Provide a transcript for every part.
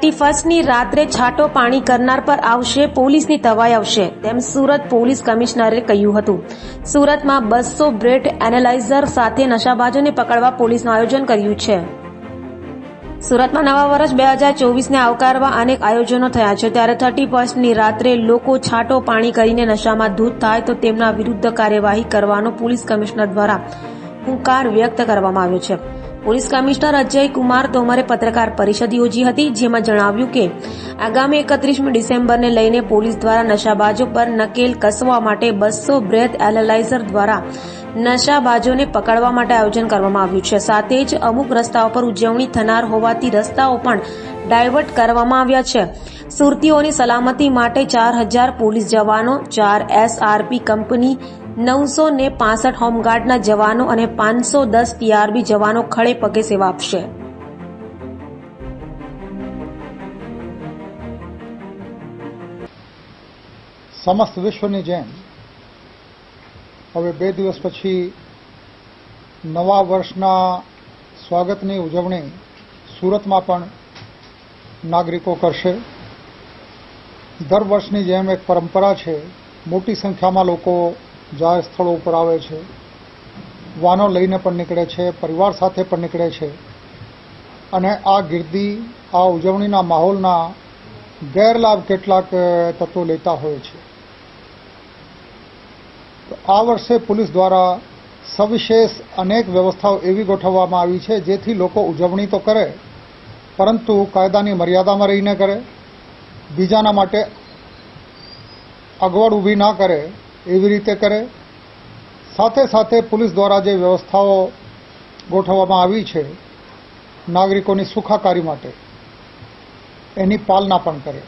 Thirty ફર્સ્ટની રાત્રે છાટો પાણી કરનાર પર આવશે, પોલીસની તવાઈ આવશે, તેમ સુરત પોલીસ કમિશનરે કહ્યું હતું. સુરતમાં બસો બ્રેડ એનાલાઇઝર સાથે નશાબાજોને પકડવા પોલીસનું આયોજન કર્યું છે. સુરતમાં નવા વર્ષ બે હજાર ચોવીસને આવકારવા અનેક આયોજનો થયા છે. ત્યારે થર્ટી ફર્સ્ટની રાત્રે લોકો છાંટો પાણી કરીને નશામાં ધૂત થાય તો તેમના વિરુદ્ધ કાર્યવાહી કરવાનો પોલીસ કમિશનર દ્વારા હુંકાર વ્યક્ત કરવામાં આવ્યો છે. પોલીસ કમિશનર અજય કુમાર તોમરે પત્રકાર પરિષદ યોજી હતી, જેમાં જણાવ્યું કે, આગામી એકત્રીસમી ડિસેમ્બરને લઈને પોલીસ દ્વારા નશાબાજો પર નકેલ કસવા માટે બસો બ્રેથ એનાલાઇઝર દ્વારા નશાબાજોને પકડવા માટે આયોજન કરવામાં આવ્યું છે. સાથે જ અમુક રસ્તાઓ પર ઉજવણી થનાર હોવાથી રસ્તાઓ પણ ડાયવર્ટ કરવામાં આવ્યા છે. સુરતીઓની સલામતી માટે ચાર હજાર પોલીસ જવાનો, ચાર એસઆરપી કંપની, નવસો ને પાસઠ હોમગાર્ડના જવાનો અને પાંચસો દસ ટીઆરબી જવાનો ખડે પગે સેવા આપશે. સમસ્ત વિશ્વની જેમ હવે બે દિવસ પછી નવા વર્ષના સ્વાગતની ઉજવણી સુરતમાં પણ નાગરિકો કરશે. દર વર્ષની જેમ એક પરંપરા છે, મોટી સંખ્યામાં લોકો જાહેર સ્થળો ઉપર આવે છે. વાનો લઈને પણ નીકળે છે, પરિવાર સાથે પણ નીકળે છે. અને આ ગીર્દી, આ ઉજવણીના માહોલના ગેરલાભ કેટલાક તત્વો લેતા હોય છે. આ વર્ષે પોલીસ દ્વારા સવિશેષ અનેક વ્યવસ્થાઓ એવી ગોઠવવામાં આવી છે, જેથી લોકો ઉજવણી તો કરે, પરંતુ કાયદાની મર્યાદામાં રહીને કરે, બીજાના માટે અગવડ ઊભી ના કરે એવી રીતે કરે. સાથે સાથે પોલીસ દ્વારા જે વ્યવસ્થાઓ ગોઠવવામાં આવી છે નાગરિકોની સુખાકારી માટે, એની પાલના પણ કરે.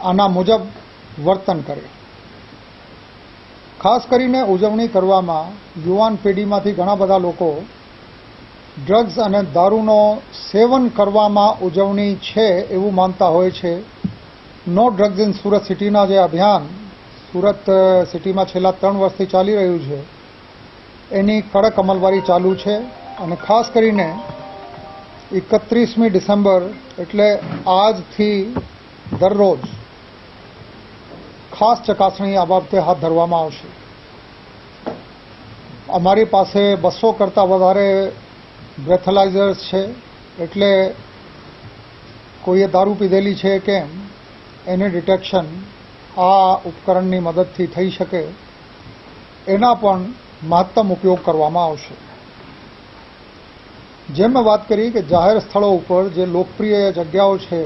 આના મુજબ વર્તન કરે. ખાસ કરીને ઉજવણી કરવામાં યુવાન પેઢીમાંથી ઘણા બધા લોકો ડ્રગ્સ અને દારૂનો સેવન કરવામાં ઉજવણી છે એવું માનતા હોય છે. નો ડ્રગ્સ ઇન સુરત સિટીના જે અભિયાન સુરત સિટીમાં છેલ્લા ત્રણ વર્ષથી ચાલી રહ્યું છે, એની કડક અમલવારી ચાલુ છે અને ખાસ કરીને એકત્રીસમી ડિસેમ્બર એટલે આજથી દરરોજ ખાસ ચકાસણી આ બાબતે હાથ ધરવામાં આવશે. અમારી પાસે બસો કરતાં વધારે બ્રેથલાઇઝર્સ છે, એટલે કોઈએ દારૂ પીધેલી છે કેમ, એની ડિટેક્શન આ ઉપકરણની મદદથી થઈ શકે, એના પણ મહત્તમ ઉપયોગ કરવામાં આવશે. જેમ મેં વાત કરી કે જાહેર સ્થળો ઉપર જે લોકપ્રિય જગ્યાઓ છે,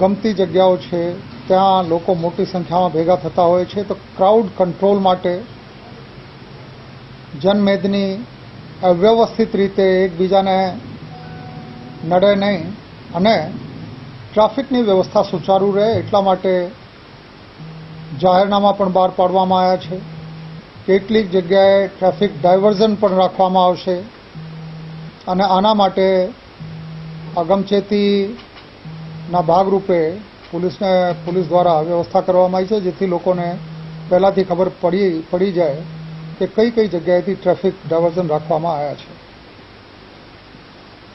ગમતી જગ્યાઓ છે ત્યાં લોકો મોટી સંખ્યામાં ભેગા થતા હોય છે, તો ક્રાઉડ કંટ્રોલ માટે જનમેદની અવ્યવસ્થિત રીતે એકબીજાને નડે નહીં અને ટ્રાફિકની વ્યવસ્થા સુચારુ રહે એટલા માટે જાહેરનામા પણ બહાર પાડવામાં આવ્યા છે. કેટલીક જગ્યાએ ટ્રાફિક ડાયવર્ઝન પણ રાખવામાં આવશે અને આના માટે અગમચેતીના ભાગરૂપે પોલીસને પોલીસ દ્વારા વ્યવસ્થા કરવામાં આવી છે, જેથી લોકોને પહેલાંથી ખબર પડી પડી જાય કે કઈ કઈ જગ્યાએથી ટ્રાફિક ડાયવર્ઝન રાખવામાં આવ્યા છે.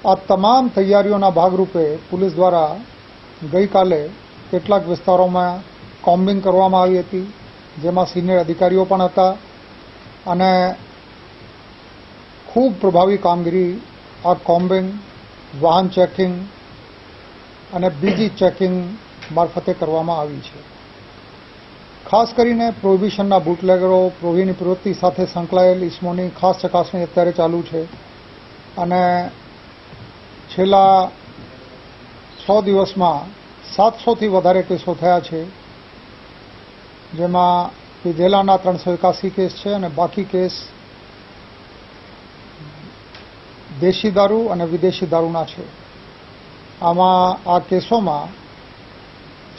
આ તમામ તૈયારીઓના ભાગરૂપે પોલીસ દ્વારા ગઈકાલે કેટલાક વિસ્તારોમાં કોમ્બિંગ કરવામાં આવી હતી, જેમાં સિનિયર અધિકારીઓ પણ હતા અને ખૂબ પ્રભાવી કામગીરી, આ કોમ્બિંગ, વાહન ચેકિંગ અને બીજી ચેકિંગ મારફતે કરવામાં આવી છે. ખાસ કરીને પ્રોહિબિશનના બુટલેગરો, પ્રોહીની પ્રવૃત્તિ સાથે સંકળાયેલ ઇસમોની ખાસ ચકાસણી અત્યારે ચાલુ છે અને છેલ્લા છ દિવસમાં સાતસોથી વધારે કેસો થયા છે, જેમાં વિધેલાના ત્રણસો એકાસી કેસ છે અને બાકી કેસ દેશી દારૂ અને વિદેશી દારૂના છે. આમાં આ કેસોમાં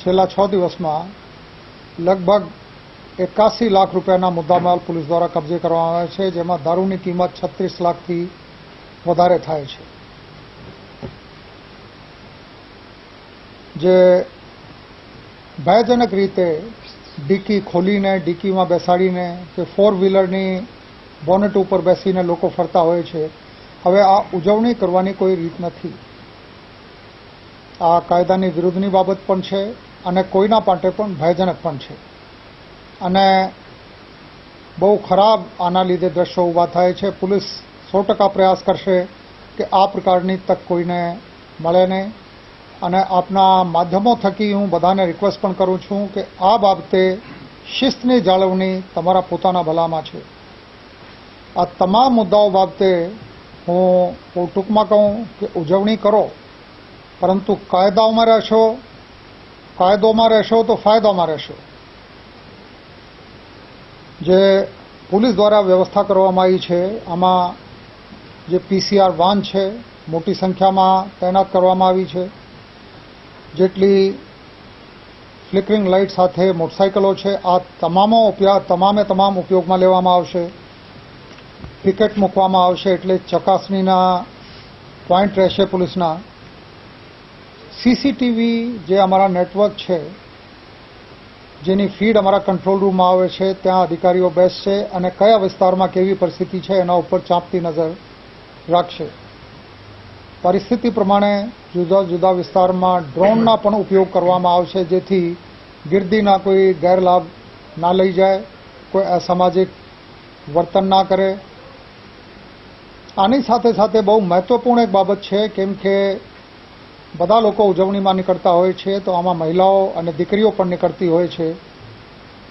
છેલ્લા છ દિવસમાં લગભગ એકાસી લાખ રૂપિયાના મુદ્દામાલ પોલીસ દ્વારા કબજે કરવામાં આવે છે, જેમાં દારૂની કિંમત છત્રીસ લાખથી વધારે થાય છે. જે ભયજનક રીતે ડીકી ખોલીને, ડીકીમાં બેસાડીને કે ફોર વ્હીલરની બોનેટ ઉપર બેસીને લોકો ફરતા હોય છે, હવે આ ઉજવણી કરવાની કોઈ રીત નથી. આ કાયદાની વિરુદ્ધની બાબત પણ છે. અને કોઈના માટે પણ ભયજનક પણ છે. અને બહુ ખરાબ આના લીધે દ્રશ્યો ઊભા થાય છે. પોલીસ સો ટકા પ્રયાસ કરશે કે આ પ્રકારની તક કોઈને મળે નહીં. અને આપના માધ્યમો થકી હું બધાને રિક્વેસ્ટ પણ કરું છું કે આ બાબતે શિસ્તની જાળવણી તમારા પોતાના ભલામાં છે. આ તમામ મુદ્દાઓ બાબતે હું ટૂંકમાં કહું કે ઉજવણી કરો. પરંતુ કાયદાઓમાં રહેશો કાયદોમાં રહેશો તો ફાયદામાં રહેશો. જે પોલીસ દ્વારા વ્યવસ્થા કરવામાં આવી છે, આમાં જે પીસીઆર વાન છે, મોટી સંખ્યામાં તૈનાત કરવામાં આવી છે. જેટલી ફ્લિકરિંગ લાઇટ સાથે મોટરસાઇકલો છે, આ તમામો તમામે તમામ ઉપયોગમાં લેવામાં આવશે. પિકેટ મૂકવામાં આવશે એટલે ચકાસણીના પોઈન્ટ રહેશે પોલીસના. સીસીટીવી જે અમારા નેટવર્ક છે, જેની ફીડ અમારા કંટ્રોલ રૂમમાં આવે છે, ત્યાં અધિકારીઓ બેસશે અને કયા વિસ્તારમાં કેવી પરિસ્થિતિ છે એના ઉપર ચાંપતી નજર રાખશે. પરિસ્થિતિ પ્રમાણે જુદા જુદા વિસ્તારમાં ડ્રોનના પણ ઉપયોગ કરવામાં આવશે, જેથી ગીર્દીના કોઈ ગેરલાભ ના લઈ જાય, કોઈ અસામાજિક વર્તન ના કરે. આની સાથે સાથે બહુ મહત્વપૂર્ણ એક બાબત છે, કેમ કે બધા લોકો ઉજવણીમાં નીકળતા હોય છે, તો આમાં મહિલાઓ અને દીકરીઓ પણ નીકળતી હોય છે.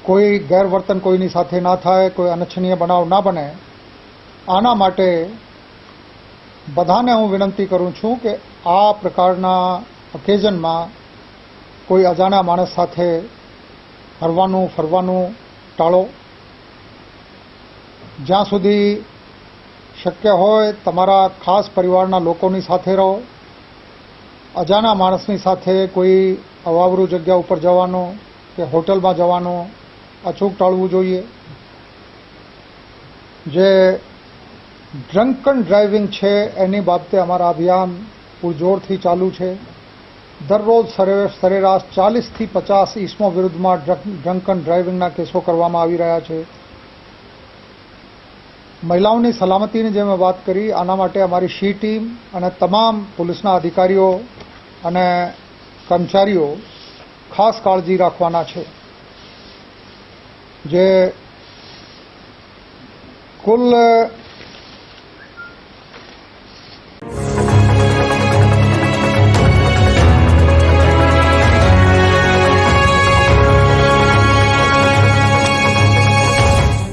કોઈ ગેરવર્તન કોઈની સાથે ના થાય, કોઈ અનિચ્છનીય બનાવ ના બને. આના માટે બધાને હું વિનંતી કરું છું કે આ પ્રકારના ઓકેઝનમાં કોઈ અજાણ્યા માણસ સાથે હરવાનું, ફરવાનું ટાળો. જ્યાં સુધી શક્ય હોય, તમારા ખાસ પરિવારના લોકોની સાથે રહો. અજાણ્યા માણસની સાથે કોઈ અવાવરું જગ્યા ઉપર જવાનું કે હોટલમાં જવાનું અચૂક ટાળવું જોઈએ. જે ડ્રંકન ડ્રાઇવિંગ છે એની બાબતે અમારા અભિયાન પૂરજોરથી ચાલુ છે. દરરોજ સરે- સરેરાશ ચાલીસથી પચાસ ઈસમો વિરુદ્ધમાં ડ્રંકન ડ્રાઇવિંગના કેસો કરવામાં આવી રહ્યા છે. મહિલાઓની સલામતીની જે મેં વાત કરી, આના માટે અમારી શી ટીમ અને તમામ પોલીસના અધિકારીઓ અને કર્મચારીઓ ખાસ કાળજી રાખવાના છે. જે કુલ